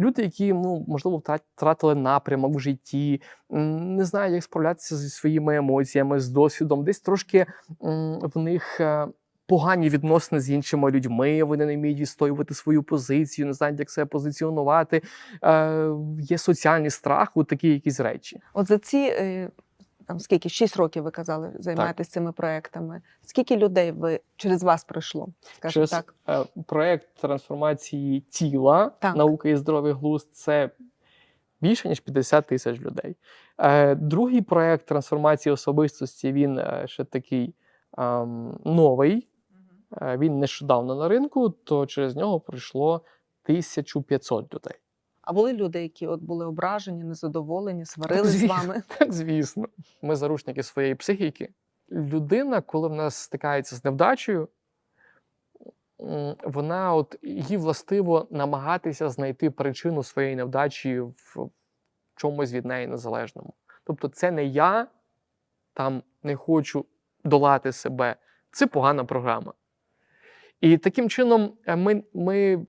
люди, які ну можливо втратили напрямок в житті, не знають, як справлятися зі своїми емоціями, з досвідом, десь трошки в них. е, Погані відносини з іншими людьми, вони не вміють відстоювати свою позицію, не знають, як себе позиціонувати. Е, є соціальний страх, у такі якісь речі. От за ці е, там скільки 6 років ви казали, займаєтесь цими проектами. Скільки людей ви через вас пройшло? Скажімо Через так. е, проект трансформації тіла, Так. наука і здоровий глузд це більше ніж 50 тисяч людей. Е, другий проект трансформації особистості він е, ще такий ем, новий. Він нещодавно на ринку, то через нього пройшло 1500 людей. А були люди, які от були ображені, незадоволені, сварили з вами. Так, звісно. Ми заручники своєї психіки. Людина, коли в нас стикається з невдачею, вона от їй властиво намагатися знайти причину своєї невдачі в чомусь від неї незалежному. Тобто, це не я там не хочу долати себе, це погана програма. І таким чином е, ми, ми